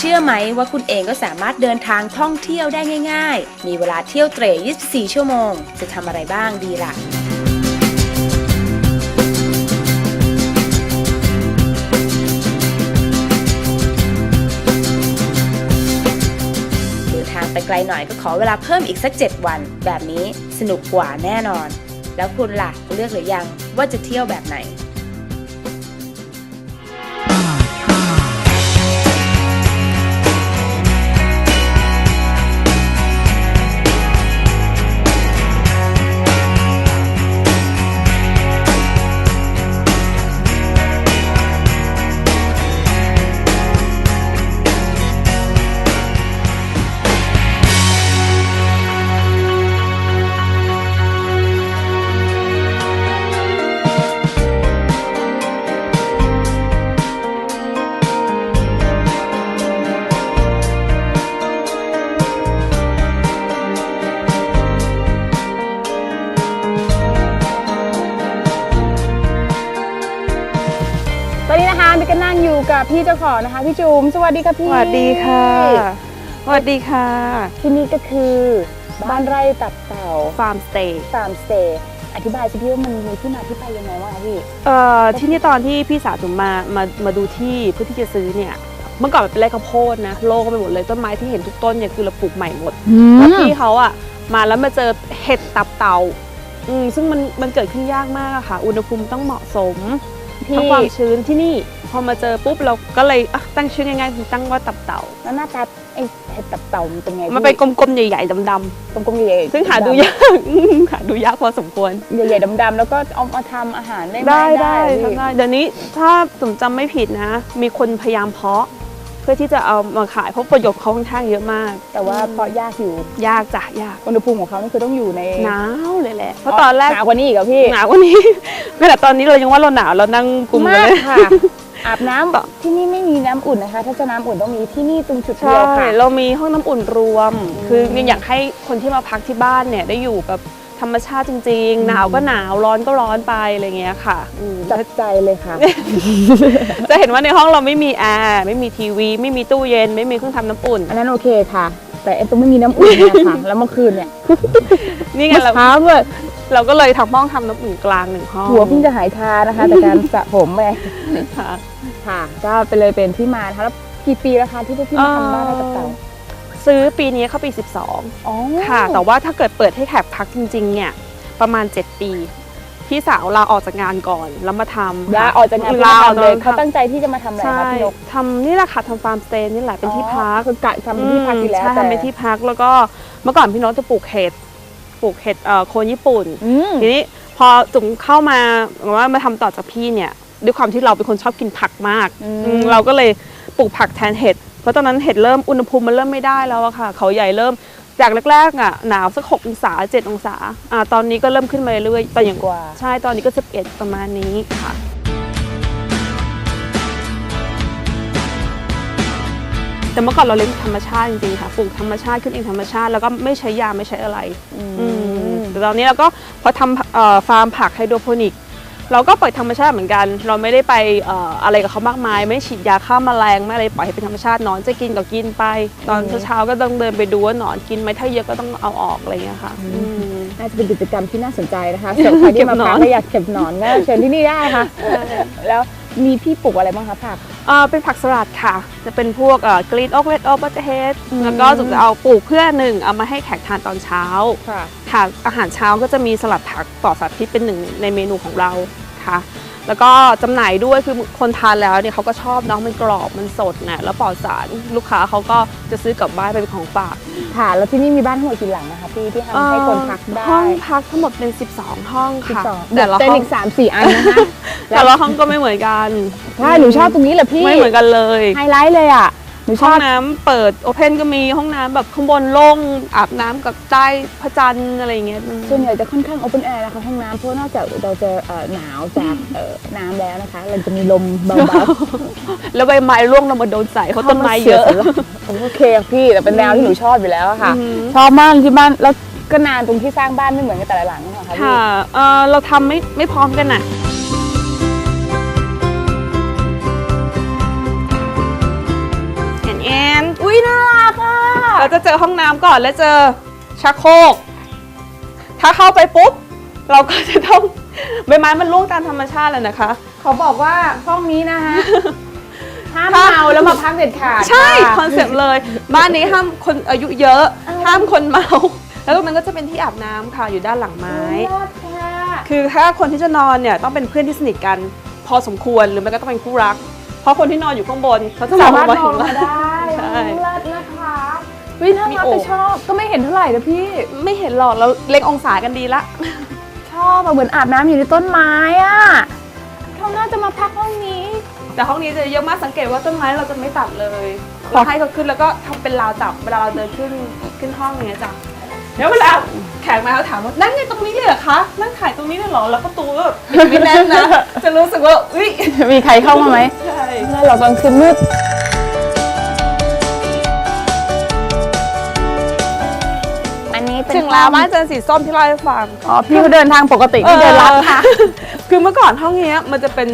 เชื่อไหมว่าคุณเองก็สามารถเดินทางท่องเที่ยวได้ง่าย ๆ มีเวลาเที่ยวเตร่24 ชั่วโมง จะทำอะไรบ้างดีล่ะเดินทางไปไกลหน่อยก็ขอเวลาเพิ่มอีกสัก 7 วัน แบบนี้สนุกกว่าแน่นอน แล้วคุณล่ะเลือกหรือยังว่าจะเที่ยวแบบไหน ตอนนี้นะคะมิกก็นั่งอยู่กับพี่เจ้าของนะคะพี่จุ๋มสวัสดีค่ะพี่สวัสดีค่ะสวัสดีค่ะ ที่นี่ก็คือบ้านไร่ตับเต่าฟาร์มสเตย์ฟาร์มสเตย์อธิบายสิพี่ว่ามันมีที่มาที่ไปยังไงบ้างคะพี่เอ่อที่นี่ตอนที่พี่สาวจุ๋มมามามาดูที่เพื่อที่จะซื้อเนี่ยเมื่อก่อนมันเป็นไร่ข้าวโพดนะโล่งไปหมดเลยต้นไม้ที่เห็นทุกต้นเนี่ยคือเราปลูกใหม่หมดแล้วพี่เขาอะมาแล้วมาเจอเห็ดตับเต่าอืมซึ่งมันมันเกิดขึ้นยากมากอะค่ะ อุณหภูมิต้องเหมาะสมพี่ ทั้งความชื้นที่นี่พอมาเจอปุ๊บเราก็เลยอะตั้งชื่อง่ายๆคือตั้งว่าตับเต่า แล้วหน้าตาไอ้เห็ดตับเต่ามันเป็นไงมันเป็นกลมๆใหญ่ๆดำกลมๆใหญ่ๆๆซึ่งหาดูยากหาดูยากพอสมควรใหญ่ๆดำๆแล้วก็เอามาทำอาหารได้ไหมได้ได้พี่ทำได้เดี๋ยวนี้ถ้าผมจำไม่ผิดนะ มีคนพยายามเพาะเพื่อที่จะเอามาขายเพราะประโยชน์เขาค่อนข้างเยอะมาก แต่ว่าเพราะยากอยู่ยากจ้ะยากอุณหภูมิของเขานี่คือต้องอยู่ในหนาวเลยแหละเพราะตอนแรกหนาวกว่านี้อีกเหรอพี่หนาวกว่านี้ขนาดตอนนี้เรายังว่าเราหนาวเรานั่งกลุ่มกันมากเลยค่ะอาบน้ำต่อที่นี่ไม่มีน้ำอุ่นนะคะ ถ้าจะน้ำอุ่นต้องมีที่นี่ตรงจุดเดีใช่ยวค่ะเรามีห้องน้ำอุ่นรวม คืออยากให้คนที่มาพักที่บ้านเนี่ยได้อยู่กับ ธรรมชาติจริง ๆ หนาวก็หนาวร้อนก็ร้อนไปอะไรเงี้ยค่ะอืมจัดใจเลยค่ะ จะเห็นว่าในห้องเราไม่มีแอร์ไม่มีทีวี ไม่มีตู้เย็น ไม่มีเครื่องทำน้ำอุ่น อันนั้นโอเคค่ะ แต่ไอ้ตรงไม่มีน้ำอุ่นเนี่ยค่ะ แล้วเมื่อคืนเนี่ยนี่ไงเมื่อเราเช้าเลยเราก็เลยทำห้องทำน้ำอุ่นกลางหนึ่งห้องหัวเพิ่งจะหายทานะคะจากการสระผมไปค่ะ ค่ะ ก็ไปเลยเป็นที่มานะคะแล้วกี่ปีแล้วคะที่พวกพี่มาทำบ้านอะไรกับเต่า ซื้อปีนี้เข้าปีอ๋อ12 ค่ะ แต่ว่าถ้าเกิดเปิดให้แขกพักจริงๆ เนี่ยประมาณ 7 ปีพี่สาวลาออกจากงานก่อนแล้วมาทำลาออกจากงานลาออกทำเลยจเขาตั้งใจที่จะมาทำอะไรใช่คะพี่นกทำนี่แหละค่ะทำฟาร์มสเตย์นี่แหละเป็นที่พักคือกะทำเป็นที่พักอยู่แล้วใช่แต่ทำเป็นที่พักแล้วก็เมื่อก่อนพี่น้องจะปลูกเห็ดปลูกเห็ดเอ่อโคนญี่ปุ่นอืมทีนี้พอจุ๋มเข้ามาว่ามาทำต่อจากพี่เนี่ย ด้วยความที่เราเป็นคนชอบกินผักมากอืมอืมเราก็เลยปลูกผักแทนเห็ดเพ ราะตอนนั้นเห็ดเริ่มอุณหภูมิมันเริ่มไม่ได้แล้วอะค่ะ เขาใหญ่เริ่มจากแรกๆอะหนาวสัก6องศา7องศาอ่าตอนนี้ก็เริ่มขึ้นมาเรื่อยๆแต่อย่างกว่าใช่ตอนนี้ก็11ประมาณนี้ค่ะแต่เมื่อก่อนเราเลี้ยงธรรมชาติจริงๆค่ะปลูกธรรมชาติขึ้นเองธรรมชาติแล้วก็ไม่ใช้ยาไม่ใช้อะไรอืมแต่ตอนนี้เราก็พอทำเอ่อฟาร์มผักไฮโดรโปนิก เราก็ปล่อยธรรมชาติเหมือนกัน เราไม่ได้ไปเอ่ออะไรกับเขามากมาย ไม่ฉีดยาฆ่าแมลงไม่อะไรปล่อยให้เป็นธรรมชาติหนอนจะกินก็กินไป ตอนเช้าๆก็ต้องเดินไปดูว่าหนอนกินไหมถ้าเยอะก็ต้องเอาออกอะไรอย่างเงี้ยค่ะอืมน่าจะเป็นกิจกรรมที่น่าสนใจนะคะสำหรับใครที่มาเก็บหนพัอกนและอยากเก็บหนอนก็เชิญที่นี่ได้ค่ะ แล้วมีพี่ปลูกอะไรบ้างคะผักเอ่อเป็นผักสลัดค่ะ จะเป็นพวกกรีนโอ๊กเรดโอ๊กบัตเตอร์เฮดอืมแล้วก็จุจะเอาปลูกเพื่อหนึ่งเอามาให้แขกทานตอนเช้า ค่ะค่ะอาหารเช้าก็จะมีสลัดผักปลอดสารพิษเป็นหนึ่งในเมนูของเราค่ะแล้วก็จำหน่ายด้วยคือคนทานแล้วเนี่ยเขาก็ชอบเนาะมันกรอบมันสดนะแล้วปลอดสารลูกค้าเขาก็จะซื้อกลับบ้านไปเป็นของฝากค่ะแล้วที่นี่มีบ้านทั้งหมดกี่หลังนะคะพี่ที่ทำให้คนพักได้ห้องพักทั้งหมดเป็น 12 ห้องค่ะ12แต่ละเต็นห้องอีกสามสี่อันนะคะแต่ละห้องก็ไม่เหมือนกันใช่หนูชอบตรงนี้แหละพี่ไม่เหมือนกันเลยไฮไลท์เลยอะ หนูชห้อองบน้ำเปิดโอเพนก็มีห้องน้ำแบบข้างบนโล่งอาบน้ำกับใต้พระจันทร์อะไรอย่างเงี้ยอืม ส่วนใหญ่จะค่อนข้างโอเ n นแอร์นะคะห้องน้ำเพราะนอกจากเราจะเอ่อหนาวจากเอ่อน้ำแล้วนะคะ เราจะมีลมเบาแล้วใบไม้ร่วงลงมาโดนใส่ๆเขาต้นไม้เยอะโอเคอะพี่แต่เป็นแนวที่หนูชอบอยู่แล้วอะค่ะ อืมชอบมากที่บ้านแล้วก็นานตรงที่สร้างบ้านไม่เหมือนกันแต่ละหลังนะคะพี่ ค่ะเอ่อเราทำไม่ไม่พร้อมกันน่ะ จะเจอห้องน้ำก่อนแล้วเจอชักโครก ถ้าเข้าไปปุ๊บ เราก็จะต้องใบไม้มันร่วงตามธรรมชาติเลยนะคะ เขาบอกว่าห้องนี้นะฮะห้ามเมาแล้วมาพักเด็ดขาดใช่ะคอนเซปต์เลยบ้านนี้ห้ามคนอายุเยอะ ห้ามคนเมา แล้วตรงนั้นก็จะเป็นที่อาบน้ำค่ะอยู่ด้านหลังไม้ยอดค่ะคือถ้าคนที่จะนอนเนี่ยต้องเป็นเพื่อนที่สนิทกันพอสมควรหรือไม่ก็ต้องเป็นคู่รัก เพราะคนที่นอนอยู่ข้างบนเขาจะมสาองมารถมามองเห็นมาว่าได้ใช่ เลิศนะคะวิน่ามีรักโอ่แต่งชอบ ก็ไม่เห็นเท่าไหร่นะพี่ ไม่เห็นหรอกเราเล็งองศากันดีละ ชอบอะเหมือนอาบน้ำอยู่ในต้นไม้อะเขาน่าจะมาพักห้องนี้ แต่ห้องนี้จะเยอะมากสังเกตว่าต้นไม้เราจะไม่ตัดเลยเราให้เขาขึ้นแล้วก็ทำเป็นราวจับเวลาเราเดินขึ้นขึ้นห้องอย่างเงี้ยจ้ะแล้วเวลาแขกมาเขาถามว่านั่งในตรงนี้เลยเหรอคะนั่งถ่ายตรงนี้เลยเหรอแล้วประตูก็แบบปิดไม่แน่นนะจะรู้สึกว่าอุ้ยมีใครเข้ามาไหมใช่ แล้วเรากลางคืนมืด เป็นถึงแล้วบ้านเจนสีส้มที่เล่าให้ฟังอ๋อพี่เขาเดินทางปกติพี่เดินรับค่ะ คือเมื่อก่อนห้องเนี้ยมันจะเป็น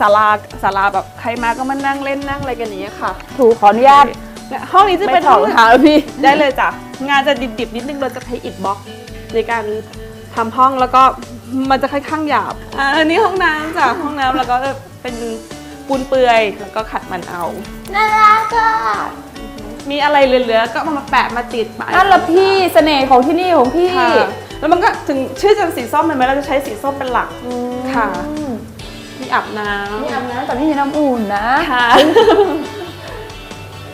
ศาลาศาลาแบบใครมาก็มานั่งเล่นนั่งอะไรกันอย่างเงี้ยค่ะ ถูกขออนุญาตเนี่ยห้องนี้จะเป็นไม่ถอดรองเท้าพี่ได้เลยจ้ะงานจะดิบๆนิดนึงเราจะใช้อิฐบล็อกในการทำห้องแล้วก็มันจะค่อนข้างหยาบอ่าอันนี้ห้องน้ำจ้ะห้องน้ำแล้วก็เป็นปูนเปื่อยแล้วก็ขัดมันเอาน่ารักอะ มีอะไรเหลือๆก็เอามาแปะมาติดไปนั่นละพี่เสน่ห์ของที่นี่ของพี่ค่ะแล้วมันก็ถึงชื่อจันสีส้มเห็นไหมเราจะใช้สีส้มเป็นหลักค่ะที่อาบน้ำนี่อาบน้ำแต่นี่มีน้ำอุ่นนะค่ะ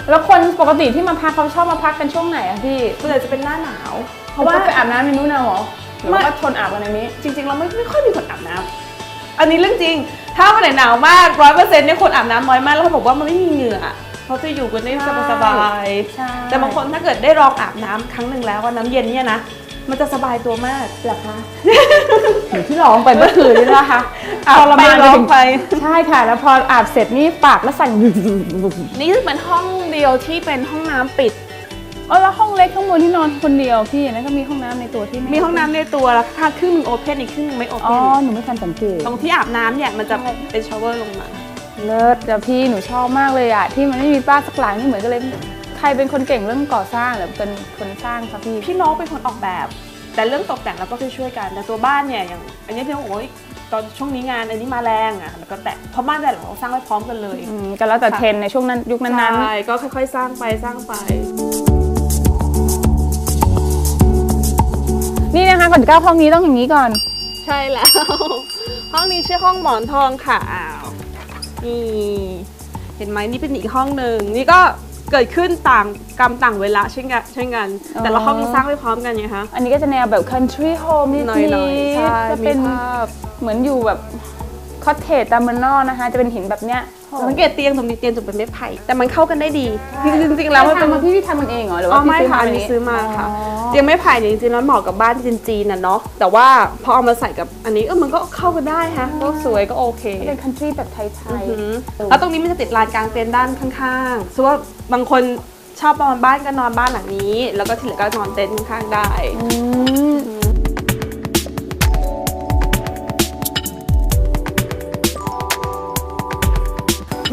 แล้วคนปกติที่มาพักเขาชอบมาพักกันช่วงไหนอะพี่ส่วนใหญ่จะเป็นหน้าหนาว เพราะว่าไปอาบน้ำในนู้นนะเหรอหรือว่าไม่ก็ชนอาบกันในนี้จริง ๆ เราไม่ไม่ค่อยมีคนอาบน้ำอันนี้เรื่องจริง ถ้าวันไหนหนาวมากร้อยเปอร์เซ็นต์เนี่ยคนอาบน้ำน้อยมากแล้วเขาบอกว่ามันไม่มีเหงื่อ เขาจะอยู่กันได้สบายใช่ ๆแต่บางคนถ้าเกิดได้ลองอาบน้ำครั้งหนึ่งแล้วว่าน้ำเย็นเนี่ยนะมันจะสบายตัวมากเหรอคะ หนูที่ร้องไปเมื่อคืนนี่นะคะอาบทรไปมานลองถึงไป ใช่ค่ะ แล้วพออาบเสร็จนี่ปากแล้วสั่น นี่เป็นห้องเดียวที่เป็นห้องน้ำปิด เออแล้วห้องเล็กข้างบนที่นอนคนเดียวพี่นั่นก็มีห้องน้ำในตัวที่ไมีห้องน้ำในตัวแล้วถ้าครึ่งหนึงโอเพนอีกครึ่งหนึงไม่โอเพอ๋อนหนูไม่ทันสังเกตตรงที่อาบน้ำเนี่ยมันจะเป็นชาวเวอร์ลงมา เลิศแต่พี่หนูชอบมากเลยอะที่มันไม่มีป้านสักหลังนี่เหมือนกันเลย ใครเป็นคนเก่งเรื่องก่อสร้างหรือเป็นคนสร้างคะพี่พี่น้องเป็นคนออกแบบ แต่เรื่องตกแต่งเราก็ช่วยๆกันแต่ตัวบ้านเนี่ยอย่างอันนี้พี่น้องบอกว่าตอนช่วงนี้งานอันนี้มาแรงอะแล้วก็แต่เพราะบ้านแต่ละเราสร้างไว้พร้อมกันเลยอืมก็แล้วแต่เทรนด์ในช่วงนั้นยุคนั้นใช่ก็ค่อยๆ สร้างไปสร้างไปๆนี่นะคะก่อนจะก้าวห้องนี้ต้องอย่างนี้ก่อน ใช่แล้ว ห้องนี้ชื่อห้องหมอนทองค่ะอ้าว นี่เห็นไหมนี่เป็นอีกห้องหนึ่งนี่ก็เกิดขึ้นต่างกรรมต่างเวลาเช่นกันเช่นกันอ๋อแต่ละห้องนี้สร้างไว้พร้อมกันไงคะ อันนี้ก็จะแนวแบบ country home นิดหๆน่อยๆใช่จะมีเป็นภาพเหมือนอยู่แบบคอตเทจตามเมืองนอกนะคะ จะเป็นหินแบบเนี้ย สังเกตเตียงตรงนี้เตียงจะเป็นไม้ไผ่แต่มันเข้ากันได้ดีจริงๆแล้วแล้มันเป็นทำมาพี่พี่ทำมันเองเหรอหรืออ๋ว่าอไม่พี่ค่ะซื้อัอนนี้ซื้อมาค่ะอ๋อเตียงไม้ไผ่เนี่ยจริงๆแล้วเหมาะกับบ้านจีนๆน่ะเนาะแต่ว่าพอเอามาใส่กับอันนี้เออมันก็เข้ากันได้ฮะก็สวยก็โอเค เป็น country แบบไทยอือหือแล้วตรงนี้มันจะติดลานกลางเต็นท์ด้านข้างๆซึ่งว่าบางคนชอบนอนบ้านก็นอนบ้านหลังนี้ แล้วก็ที่เหลือก็นอนเต็นท์ข้างๆได้ๆอืม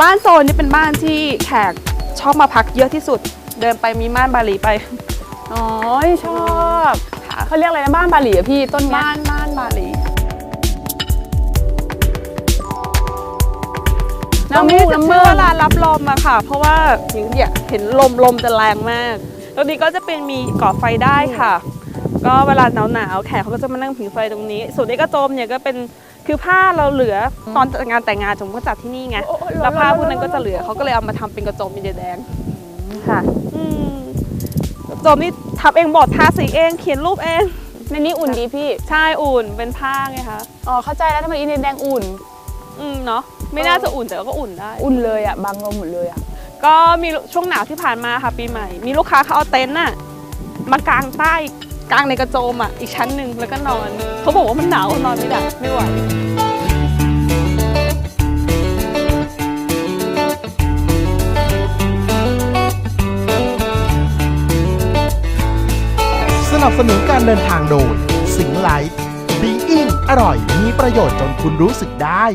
บ้านโซนนี้เป็นบ้านที่แขกชอบมาพักเยอะที่สุด เดินไปมีม่านบาหลีไป อ๋อชอบเขาเรียกอะไรนะบ้านบาหลีอะพี่ต้นเนี้ยบ้านบ้านบาหลีตรงนี้จะชื่อว่าลานรับลมอะค่ะ เพราะว่าอย่างเนี่ยเห็นลมลมจะแรงมาก ตรงนี้ก็จะเป็นมีก่อไฟได้ค่ะ ก็เวลาหนาวหนาวๆแขกเขาก็จะมานั่งผิงไฟตรงนี้ ส่วนนี้กระโจมเนี่ยก็เป็นคือผ้าเราเหลือตอนงานแต่งงานสมมติว่าจัดที่นี่ไงโอ้โอ้แล้วผ้าพวกนั้นก็จะเหลือเขาก็เลยเอามาทำเป็นกระโจมเป็นแดงค่ะอืมกระโจมนี่ทำเองหมดทาสีเองเขียนรูปเองในนี้อุ่นดีพี่ใช่อุ่นเป็นผ้าไงคะอ๋อเข้าใจแล้วทำไมอินเดียแดงอุ่นอืมเนาะไม่น่าจะอุ่นแต่ก็อุ่นได้ อุ่นเลยอะบางลมหมดเลยอะก็มีช่วงหนาวที่ผ่านมาค่ะปีใหม่ มีลูกค้าเขาเอาเต็นท์น่ะมากางใต้ กางในกระโจมอะอีกชั้นหนึ่งแล้วก็นอนเขาบอกว่ามันหนาวนอนไม่ได้ไม่ไหวสนับสนุนการเดินทางโดย สิงไลท์บีอิงอร่อย มีประโยชน์จนคุณรู้สึกได้